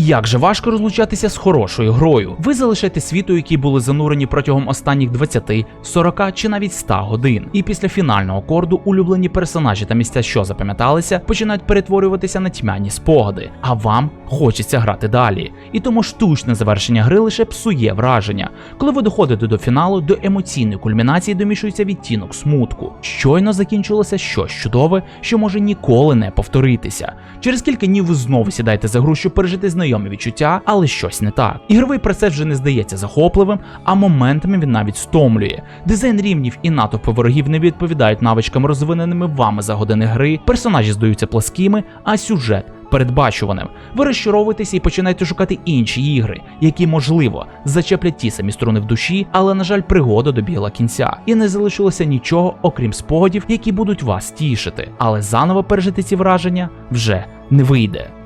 Як же важко розлучатися з хорошою грою. Ви залишаєте світу, які були занурені протягом останніх 20, 40 чи навіть 100 годин. І після фінального корду улюблені персонажі та місця, що запам'яталися, починають перетворюватися на тьмяні спогади. А вам хочеться грати далі. І тому штучне завершення гри лише псує враження. Коли ви доходите до фіналу, до емоційної кульмінації домішується відтінок смутку. Щойно закінчилося щось чудове, що може ніколи не повторитися. Через кілька днів ви знову сідаєте за гру, щоб пережити знайомі відчуття, але щось не так. Ігровий процес вже не здається захопливим, а моментами він навіть стомлює. Дизайн рівнів і натовпи ворогів не відповідають навичкам, розвиненими вами за години гри, персонажі здаються пласкими, а сюжет передбачуваним. Ви розчаровуєтеся і починаєте шукати інші ігри, які, можливо, зачеплять ті самі струни в душі, але, на жаль, пригода добігла кінця. І не залишилося нічого, окрім спогадів, які будуть вас тішити. Але заново пережити ці враження вже не вийде.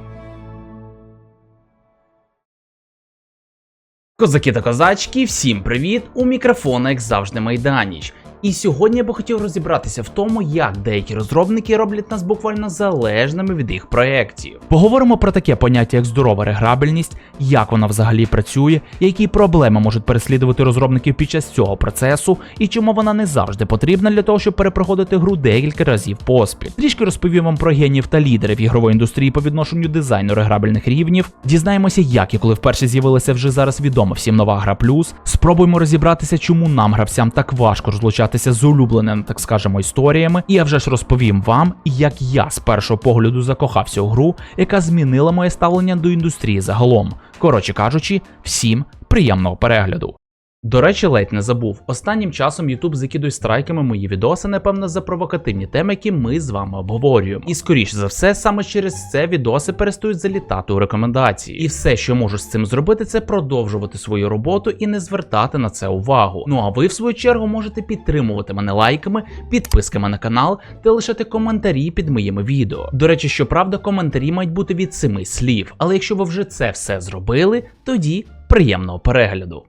Козаки та козачки, всім привіт! У мікрофона, як завжди, Майданіч. І сьогодні я би хотів розібратися в тому, як деякі розробники роблять нас буквально залежними від їх проєктів. Поговоримо про таке поняття, як здорова реграбельність, як вона взагалі працює, які проблеми можуть переслідувати розробників під час цього процесу, і чому вона не завжди потрібна для того, щоб перепроходити гру декілька разів поспіль. Трішки розповім вам про генів та лідерів ігрової індустрії по відношенню дизайну реграбельних рівнів. Дізнаємося, як і коли вперше з'явилася вже зараз відома всім нова гра плюс. Спробуємо розібратися, чому нам, гравцям, так важко розлучатися з улюбленими, так скажемо, історіями. І я вже ж розповім вам, як я з першого погляду закохався у гру, яка змінила моє ставлення до індустрії загалом. Коротше кажучи, всім приємного перегляду. До речі, ледь не забув. Останнім часом YouTube закидує страйками мої відоси, напевно, за провокативні теми, які ми з вами обговорюємо. І скоріш за все, саме через це відоси перестають залітати у рекомендації. І все, що можу з цим зробити, це продовжувати свою роботу і не звертати на це увагу. Ну а ви, в свою чергу, можете підтримувати мене лайками, підписками на канал та лишати коментарі під моїми відео. До речі, щоправда, коментарі мають бути від семи слів. Але якщо ви вже це все зробили, тоді приємного перегляду.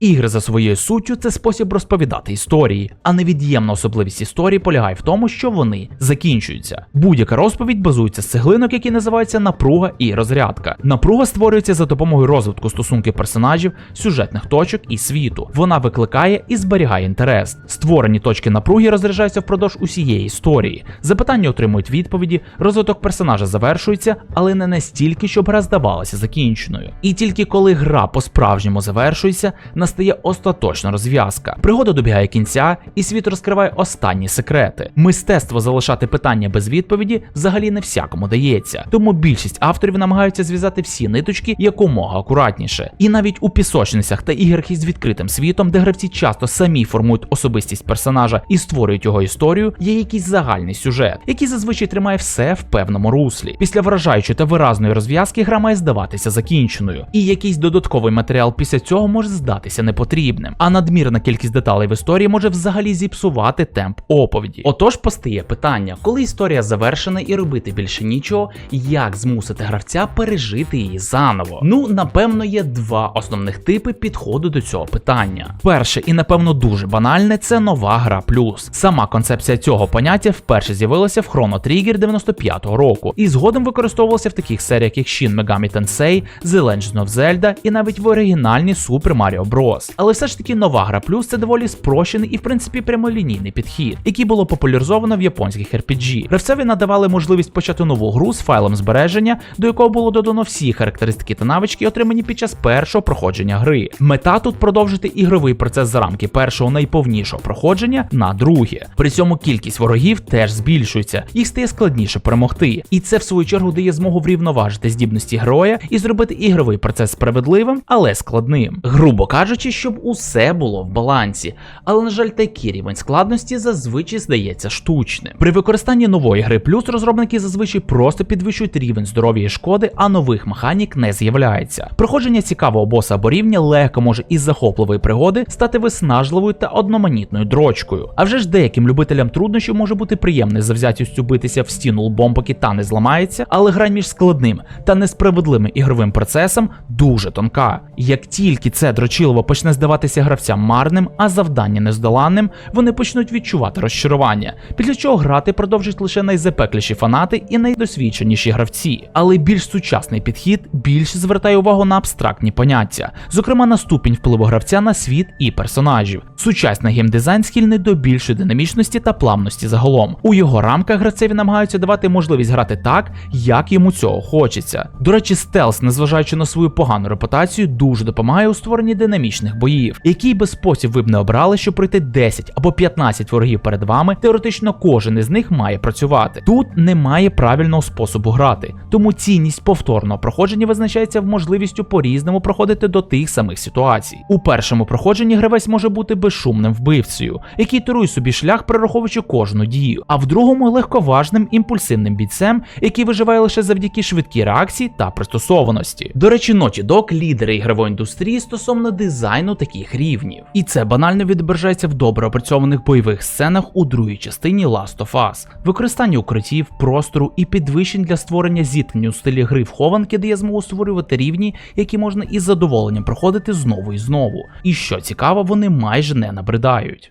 Ігри за своєю суттю це спосіб розповідати історії, а невід'ємна особливість історії полягає в тому, що вони закінчуються. Будь-яка розповідь базується з цеглинок, які називаються напруга і розрядка. Напруга створюється за допомогою розвитку стосунків персонажів, сюжетних точок і світу. Вона викликає і зберігає інтерес. Створені точки напруги розряджаються впродовж усієї історії. Запитання отримують відповіді, розвиток персонажа завершується, але не настільки, щоб гра здавалася закінченою. І тільки коли гра по-справжньому завершується, настає остаточна розв'язка. Пригода добігає кінця, і світ розкриває останні секрети. Мистецтво залишати питання без відповіді взагалі не всякому дається. Тому більшість авторів намагаються зв'язати всі ниточки якомога акуратніше. І навіть у пісочницях та іграх із відкритим світом, де гравці часто самі формують особистість персонажа і створюють його історію, є якийсь загальний сюжет, який зазвичай тримає все в певному руслі. Після вражаючої та виразної розв'язки гра має здаватися закінченою, і якийсь додатковий матеріал після цього може здатися непотрібним. А надмірна кількість деталей в історії може взагалі зіпсувати темп оповіді. Отож постає питання, коли історія завершена і робити більше нічого, як змусити гравця пережити її заново? Ну, напевно, є два основних типи підходу до цього питання. Перше і напевно дуже банальне це нова гра плюс. Сама концепція цього поняття вперше з'явилася в Chrono Trigger 95-го року, і згодом використовувалася в таких серіях, як Shin Megami Tensei, The Legend of Zelda і навіть в оригінальній Super Mario Bros. Але все ж таки нова гра плюс це доволі спрощений і в принципі прямолінійний підхід, який було популяризовано в японських RPG. Гравцеві надавали можливість почати нову гру з файлом збереження, до якого було додано всі характеристики та навички, отримані під час першого проходження гри. Мета тут продовжити ігровий процес за рамки першого найповнішого проходження на друге. При цьому кількість ворогів теж збільшується, їх стає складніше перемогти. І це в свою чергу дає змогу врівноважити здібності героя і зробити ігровий процес справедливим, але складним. Грубо кажучи, щоб усе було в балансі. Але, на жаль, такий рівень складності зазвичай здається штучним. При використанні нової гри плюс розробники зазвичай просто підвищують рівень здоров'я і шкоди, а нових механік не з'являється. Проходження цікавого боса або рівня легко може із захопливої пригоди стати виснажливою та одноманітною дрочкою. А вже ж деяким любителям труднощів може бути приємне завзятістю битися в стіну лбом, поки та не зламається, але грань між складним та несправедливим ігровим процесом дуже тонка. Як тільки це дрочилово почне здаватися гравцям марним, а завдання нездоланним, вони почнуть відчувати розчарування, після чого грати продовжать лише найзапекліші фанати і найдосвідченіші гравці. Але більш сучасний підхід більше звертає увагу на абстрактні поняття, зокрема на ступінь впливу гравця на світ і персонажів. Сучасний геймдизайн схильний до більшої динамічності та плавності загалом. У його рамках гравцеві намагаються давати можливість грати так, як йому цього хочеться. До речі, стелс, незважаючи на свою погану репутацію, дуже допомагає у створенні динамічних боїв. Який би спосіб ви б не обрали, щоб пройти 10 або 15 ворогів перед вами, теоретично кожен із них має працювати. Тут немає правильного способу грати, тому цінність повторного проходження визначається в можливістю по-різному проходити до тих самих ситуацій. У першому проходженні гравець може бути безшумним вбивцею, який турує собі шлях, прораховуючи кожну дію, а в другому легковажним імпульсивним бійцем, який виживає лише завдяки швидкій реакції та пристосованості. До речі, Naughty Dog – лідери ігрової індустрії стосовно дизайну таких рівнів, і це банально відображається в добре опрацьованих бойових сценах у другій частині Last of Us. Використання укриттів, простору і підвищень для створення зіткнень у стилі гри в хованки дає змогу створювати рівні, які можна із задоволенням проходити знову і знову. І що цікаво, вони майже не набридають.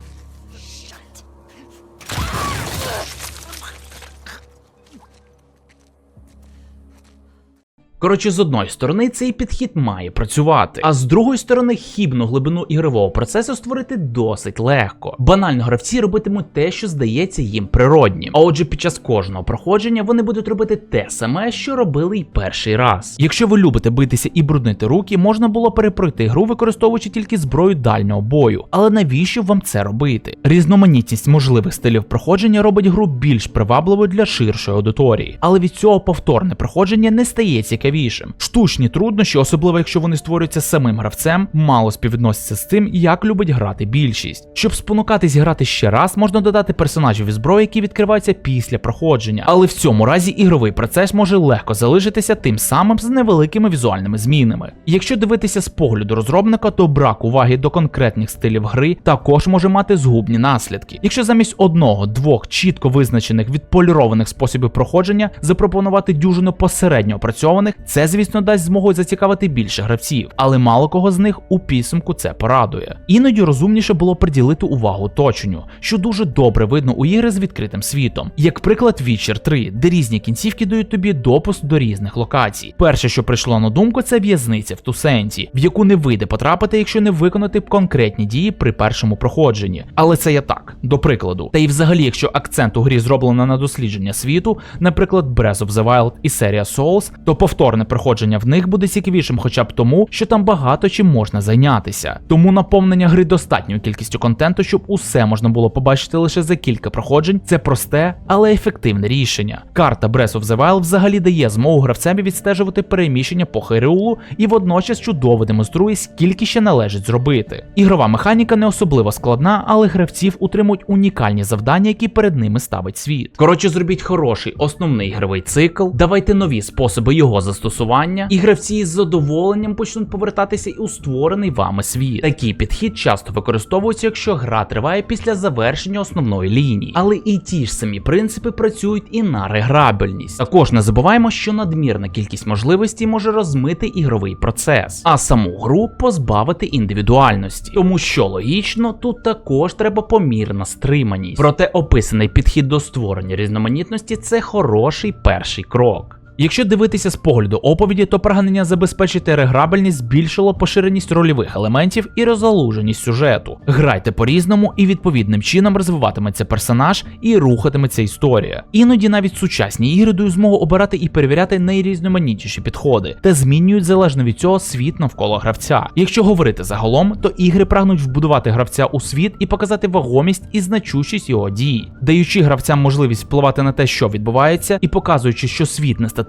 Коротше, з одної сторони цей підхід має працювати, а з другої сторони хібну глибину ігрового процесу створити досить легко. Банально гравці робитимуть те, що здається їм природнім. А отже, під час кожного проходження вони будуть робити те саме, що робили й перший раз. Якщо ви любите битися і бруднити руки, можна було перепройти гру, використовуючи тільки зброю дальнього бою. Але навіщо вам це робити? Різноманітність можливих стилів проходження робить гру більш привабливою для ширшої аудиторії, але від цього повторне проходження не стає цікавішим. Штучні труднощі, особливо якщо вони створюються самим гравцем, мало співвідносяться з тим, як любить грати більшість. Щоб спонукатись грати ще раз, можна додати персонажів і зброї, які відкриваються після проходження. Але в цьому разі ігровий процес може легко залишитися тим самим з невеликими візуальними змінами. Якщо дивитися з погляду розробника, то брак уваги до конкретних стилів гри також може мати згубні наслідки. Якщо замість одного-двох чітко визначених відполірованих способів проходження запропонувати дюжину посередньо опрацьованих, це, звісно, дасть змогу зацікавити більше гравців, але мало кого з них у підсумку це порадує. Іноді розумніше було приділити увагу оточенню, що дуже добре видно у ігри з відкритим світом, як приклад Witcher 3, де різні кінцівки дають тобі допуск до різних локацій. Перше, що прийшло на думку, це в'язниця в Тусенті, в яку не вийде потрапити, якщо не виконати конкретні дії при першому проходженні. Але це я так, до прикладу. Та й взагалі, якщо акцент у грі зроблено на дослідження світу, наприклад, Breath of the Wild і серія Souls, то повторне проходження в них буде цікавішим, хоча б тому, що там багато чим можна зайнятися. Тому наповнення гри достатньою кількістю контенту, щоб усе можна було побачити лише за кілька проходжень. Це просте, але ефективне рішення. Карта Breath of the Wild взагалі дає змогу гравцеві відстежувати переміщення по Хереулу і водночас чудово демонструє, скільки ще належить зробити. Ігрова механіка не особливо складна, але гравців утримують унікальні завдання, які перед ними ставить світ. Коротше, зробіть хороший основний ігровий цикл, давайте нові способи його застосування, і гравці з задоволенням почнуть повертатися і у створений вами світ. Такий підхід часто використовується, якщо гра триває після завершення основної лінії, але і ті ж самі принципи працюють і на реграбельність. Також не забуваємо, що надмірна кількість можливостей може розмити ігровий процес, а саму гру позбавити індивідуальності. Тому що логічно, тут також треба помірна стриманість. Проте описаний підхід до створення різноманітності це хороший перший крок. Якщо дивитися з погляду оповіді, то прагнення забезпечити реграбельність збільшило поширеність рольових елементів і розгалуженість сюжету. Грайте по-різному і відповідним чином розвиватиметься персонаж і рухатиметься історія. Іноді навіть сучасні ігри дають змогу обирати і перевіряти найрізноманітніші підходи, та змінюють залежно від цього світ навколо гравця. Якщо говорити загалом, то ігри прагнуть вбудувати гравця у світ і показати вагомість і значущість його дій, даючи гравцям можливість впливати на те, що відбувається, і показуючи, що світ не статичний,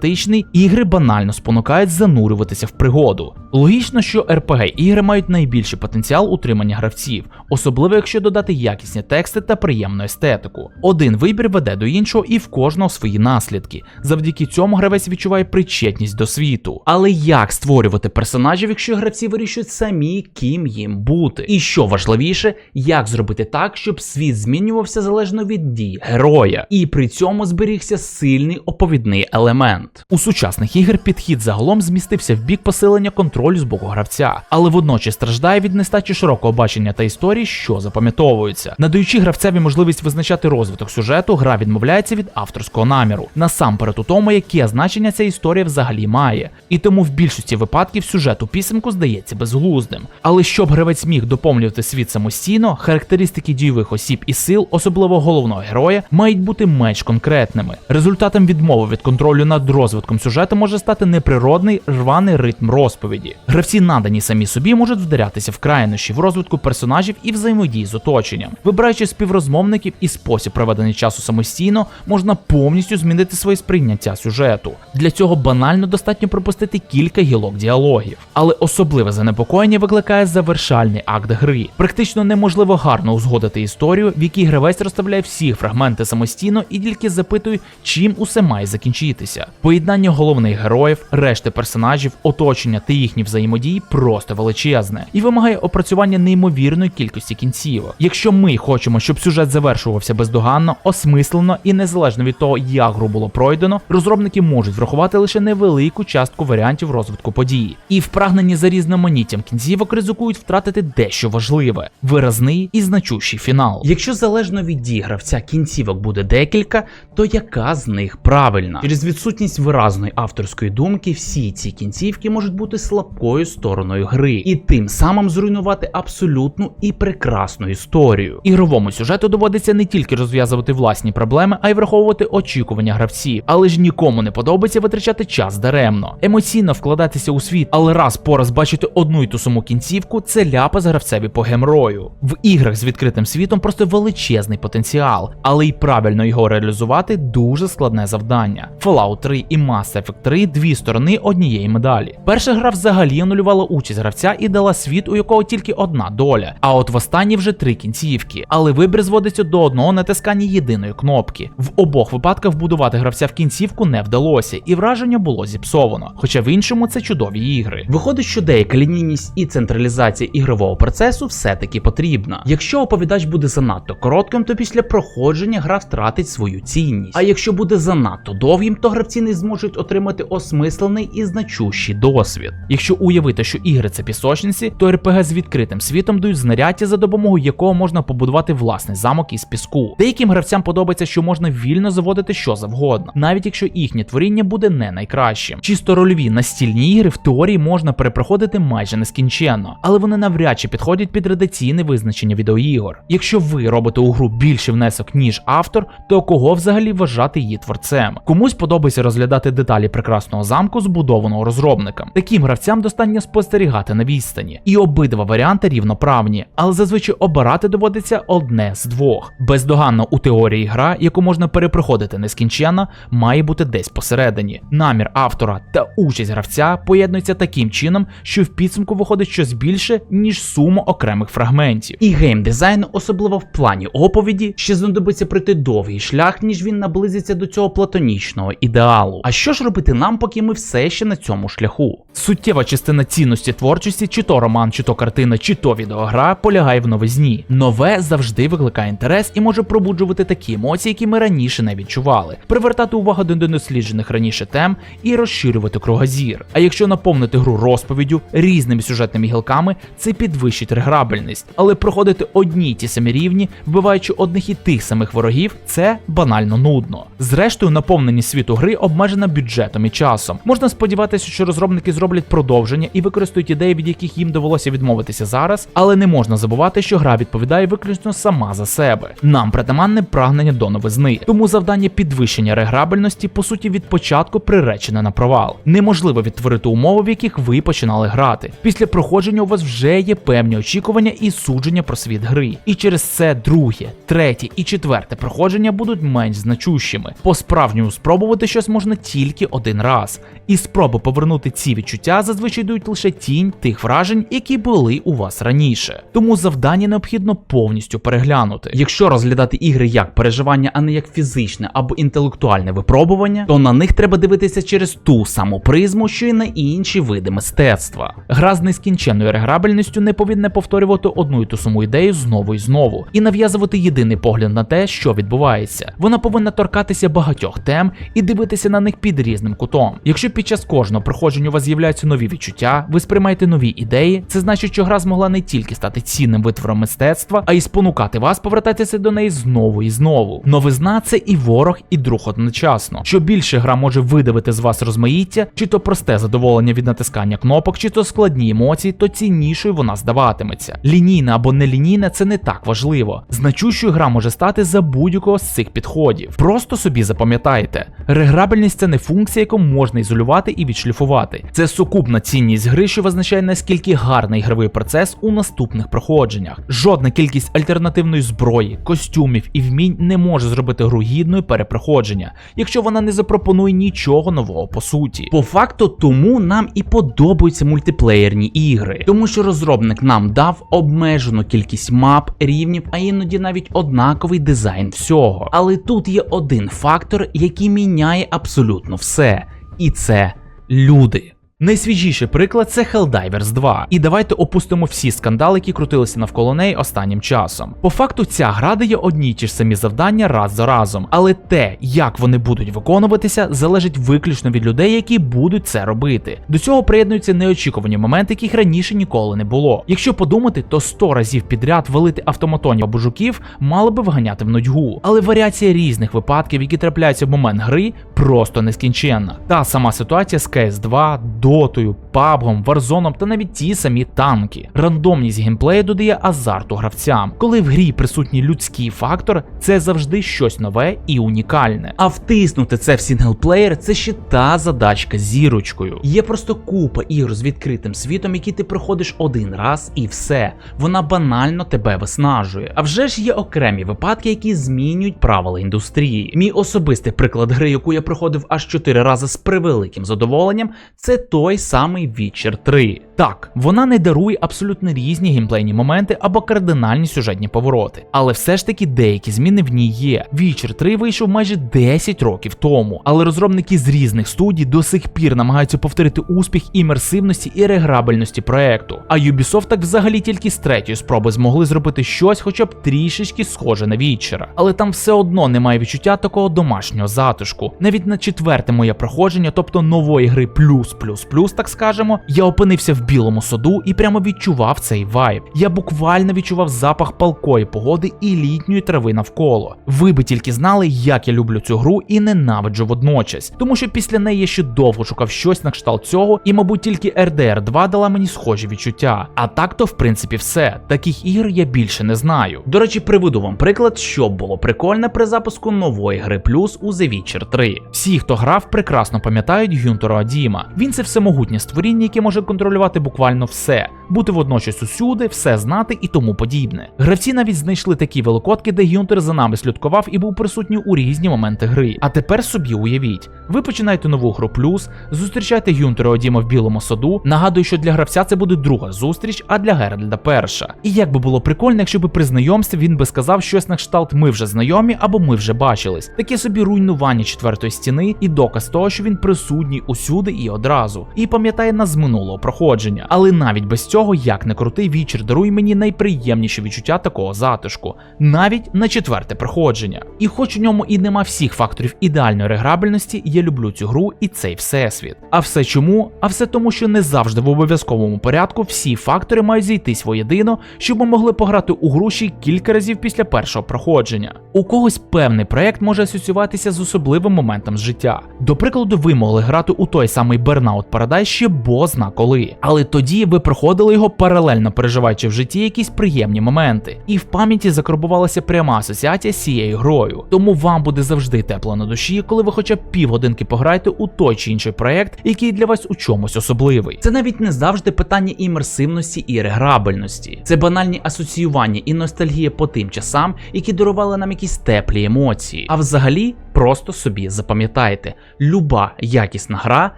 ігри банально спонукають занурюватися в пригоду. Логічно, що rpg ігри мають найбільший потенціал утримання гравців, особливо якщо додати якісні тексти та приємну естетику. Один вибір веде до іншого і в кожного свої наслідки. Завдяки цьому гравець відчуває причетність до світу. Але як створювати персонажів, якщо гравці вирішують самі, ким їм бути? І що важливіше, як зробити так, щоб світ змінювався залежно від дій героя, і при цьому зберігся сильний оповідний елемент. Момент. У сучасних ігр підхід загалом змістився в бік посилення контролю з боку гравця, але водночас страждає від нестачі широкого бачення та історії, що запам'ятовуються. Надаючи гравцеві можливість визначати розвиток сюжету, гра відмовляється від авторського наміру. Насамперед у тому, яке значення ця історія взагалі має. І тому в більшості випадків сюжет у пісенку здається безглуздим. Але щоб гравець міг доповнювати світ самостійно, характеристики дійових осіб і сил, особливо головного героя, мають бути менш конкретними. Результатом відмови від контролю над розвитком сюжету може стати неприродний рваний ритм розповіді. Гравці, надані самі собі, можуть вдарятися в крайнощі в розвитку персонажів і взаємодії з оточенням. Вибираючи співрозмовників і спосіб проведення часу самостійно, можна повністю змінити своє сприйняття сюжету. Для цього банально достатньо пропустити кілька гілок діалогів. Але особливе занепокоєння викликає завершальний акт гри. Практично неможливо гарно узгодити історію, в якій гравець розставляє всі фрагменти самостійно і тільки запитує, чим усе має закінчитися. Поєднання головних героїв, решти персонажів, оточення та їхні взаємодії просто величезне і вимагає опрацювання неймовірної кількості кінцівок. Якщо ми хочемо, щоб сюжет завершувався бездоганно, осмислено і незалежно від того, як гру було пройдено, розробники можуть врахувати лише невелику частку варіантів розвитку події. І в прагненні за різноманіттям кінцівок ризикують втратити дещо важливе, виразний і значущий фінал. Якщо залежно від гравця кінцівок буде декілька, то яка з них правильна? Через відсутність виразної авторської думки, всі ці кінцівки можуть бути слабкою стороною гри, і тим самим зруйнувати абсолютну і прекрасну історію. Ігровому сюжету доводиться не тільки розв'язувати власні проблеми, а й враховувати очікування гравців. Але ж нікому не подобається витрачати час даремно, емоційно вкладатися у світ, але раз по раз бачити одну й ту саму кінцівку, це ляпа з гравцеві по гемрою. В іграх з відкритим світом просто величезний потенціал, але й правильно його реалізувати дуже складне завдання. Fallout 3 і Mass Effect 3 дві сторони однієї медалі. Перша гра взагалі анулювала участь гравця і дала світ, у якого тільки одна доля. А от в останній вже три кінцівки. Але вибір зводиться до одного натискання єдиної кнопки. В обох випадках вбудувати гравця в кінцівку не вдалося, і враження було зіпсовано. Хоча в іншому це чудові ігри. Виходить, що деяка лінійність і централізація ігрового процесу все-таки потрібна. Якщо оповідач буде занадто коротким, то після проходження гра втратить свою цінність. А якщо буде занадто довгим, то гравці не зможуть отримати осмислений і значущий досвід. Якщо уявити, що ігри це пісочниці, то РПГ з відкритим світом дають знаряддя, за допомогою якого можна побудувати власний замок із піску. Деяким гравцям подобається, що можна вільно заводити що завгодно, навіть якщо їхнє творіння буде не найкращим. Чисто рольові настільні ігри в теорії можна перепроходити майже нескінченно, але вони навряд чи підходять під редакційне визначення відеоігор. Якщо ви робите у гру більший внесок, ніж автор, то кого взагалі вважати її творцем? Комусь подобається розглядати деталі прекрасного замку, збудованого розробником. Таким гравцям достатньо спостерігати на відстані. І обидва варіанти рівноправні, але зазвичай обирати доводиться одне з двох. Бездоганно у теорії гра, яку можна перепроходити нескінченно, має бути десь посередині. Намір автора та участь гравця поєднуються таким чином, що в підсумку виходить щось більше, ніж сума окремих фрагментів. І геймдизайн, особливо в плані оповіді, ще знадобиться пройти довгий шлях, ніж він наблизиться до цього платонічного ідеалу. А що ж робити нам, поки ми все ще на цьому шляху? Суттєва частина цінності творчості, чи то роман, чи то картина, чи то відеогра, полягає в новизні. Нове завжди викликає інтерес і може пробуджувати такі емоції, які ми раніше не відчували, привертати увагу до недосліджених раніше тем і розширювати кругозір. А якщо наповнити гру розповіддю різними сюжетними гілками, це підвищить реграбельність, але проходити одні й ті самі рівні, вбиваючи одних і тих самих ворогів, це банально нудно. Зрештою, наповненість світу гри обмежена бюджетом і часом. Можна сподіватися, що розробники зроблять продовження і використають ідеї, від яких їм довелося відмовитися зараз, але не можна забувати, що гра відповідає виключно сама за себе. Нам притаманне прагнення до новизни, тому завдання підвищення реграбельності по суті від початку приречене на провал. Неможливо відтворити умови, в яких ви починали грати. Після проходження у вас вже є певні очікування і судження про світ гри. І через це друге, третє і четверте проходження будуть менш значущими. По справжньому спробувати щось можна тільки один раз, і спроби повернути ці відчуття зазвичай дають лише тінь тих вражень, які були у вас раніше. Тому завдання необхідно повністю переглянути. Якщо розглядати ігри як переживання, а не як фізичне або інтелектуальне випробування, то на них треба дивитися через ту саму призму, що й на інші види мистецтва. Гра з нескінченною реграбельністю не повинна повторювати одну й ту саму ідею знову і знову і нав'язувати єдиний погляд на те, що відбувається. Вона повинна торкатися багатьох тем і дивитися на на них під різним кутом. Якщо під час кожного проходження у вас з'являються нові відчуття, ви сприймаєте нові ідеї, це значить, що гра змогла не тільки стати цінним витвором мистецтва, а й спонукати вас повертатися до неї знову і знову. Новизна це і ворог, і друг одночасно. Що більше гра може видавити з вас розмаїття, чи то просте задоволення від натискання кнопок, чи то складні емоції, то ціннішою вона здаватиметься. Лінійна або нелінійна це не так важливо. Значущою гра може стати за будь-якого з цих підходів. Просто собі запам'ятайте, реграбельність це не функція, яку можна ізолювати і відшліфувати. Це сукупна цінність гри, що визначає наскільки гарний ігровий процес у наступних проходженнях. Жодна кількість альтернативної зброї, костюмів і вмінь не може зробити гру гідною перепроходження, якщо вона не запропонує нічого нового по суті. По факту, тому нам і подобаються мультиплеєрні ігри, тому що розробник нам дав обмежену кількість мап, рівнів, а іноді навіть однаковий дизайн всього. Але тут є один фактор, який міняє абсолютно все, і це люди. Найсвіжіший приклад це Helldivers 2. І давайте опустимо всі скандали, які крутилися навколо неї останнім часом. По факту, ця гра дає одні й ті ж самі завдання раз за разом, але те, як вони будуть виконуватися, залежить виключно від людей, які будуть це робити. До цього приєднуються неочікувані моменти, яких раніше ніколи не було. Якщо подумати, то 100 разів підряд валити автоматонів або жуків мало би вганяти в нудьгу. Але варіація різних випадків, які трапляються в момент гри, просто нескінченна. Та сама ситуація з CS 2 дотою, пабгом, варзоном та навіть ті самі танки. Рандомність геймплею додає азарту гравцям. Коли в грі присутній людський фактор, це завжди щось нове і унікальне. А втиснути це в сінглплеєр це ще та задачка зірочкою. Є просто купа ігор з відкритим світом, які ти проходиш один раз і все. Вона банально тебе виснажує. А вже ж є окремі випадки, які змінюють правила індустрії. Мій особистий приклад гри, яку я проходив аж 4 рази з превеликим задоволенням, це той самий Witcher 3. Так, вона не дарує абсолютно різні геймплейні моменти або кардинальні сюжетні повороти, але все ж таки деякі зміни в ній є. Witcher 3 вийшов майже 10 років тому, але розробники з різних студій до сих пір намагаються повторити успіх імерсивності і реграбельності проекту. А Ubisoft так взагалі тільки з третьої спроби змогли зробити щось, хоча б трішечки схоже на Вітчера. Але там все одно немає відчуття такого домашнього затишку. Навіть на четверте моє проходження, тобто нової гри плюс плюс плюс, так скажемо, я опинився в білому саду і прямо відчував цей вайб. Я буквально відчував запах палкої погоди і літньої трави навколо. Ви би тільки знали, як я люблю цю гру і ненавиджу водночас, тому що після неї я ще довго шукав щось на кшталт цього, і, мабуть, тільки RDR 2 дала мені схожі відчуття. А так то, в принципі, все. Таких ігр я більше не знаю. До речі, приведу вам приклад, що було прикольне при запуску нової гри плюс у The Witcher 3. Всі, хто грав, прекрасно пам'ятають Гюнтера Адіма. Він це всемогутнє створіння, яке може контролювати буквально все, бути водночас усюди, все знати і тому подібне. Гравці навіть знайшли такі великодки, де Гюнтер за нами слідкував і був присутній у різні моменти гри. А тепер собі уявіть, ви починаєте нову гру плюс, зустрічаєте Гюнтера Одіма в білому саду. Нагадую, що для гравця це буде друга зустріч, а для Геральда перша. І як би було прикольно, якщо би при знайомстві він би сказав щось на кшталт Ми вже знайомі або ми вже бачились. Таке собі руйнування четвертої стіни і доказ того, що він присутній усюди і одразу, і пам'ятає нас з минулого проходження. Але навіть без цього, як не крутий вічер, дарує мені найприємніше відчуття такого затишку, навіть на четверте проходження. І хоч у ньому і нема всіх факторів ідеальної реграбельності, я люблю цю гру і цей всесвіт. А все чому? А все тому, що не завжди в обов'язковому порядку всі фактори мають зійтись воєдино, щоб ми могли пограти у гру ще кілька разів після першого проходження. У когось певний проект може асоціюватися з особливим моментом з життя. До прикладу, ви могли грати у той самий Burnout Paradise ще бозна коли. Але тоді ви проходили його паралельно переживаючи в житті якісь приємні моменти. І в пам'яті закарбувалася пряма асоціація з цією грою. Тому вам буде завжди тепло на душі, коли ви хоча б півгодинки пограєте у той чи інший проект, який для вас у чомусь особливий. Це навіть не завжди питання імерсивності і реграбельності. Це банальні асоціювання і ностальгія по тим часам, які дарували нам якісь теплі емоції. А взагалі. Просто собі запам'ятайте, люба якісна гра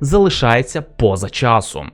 залишається поза часом.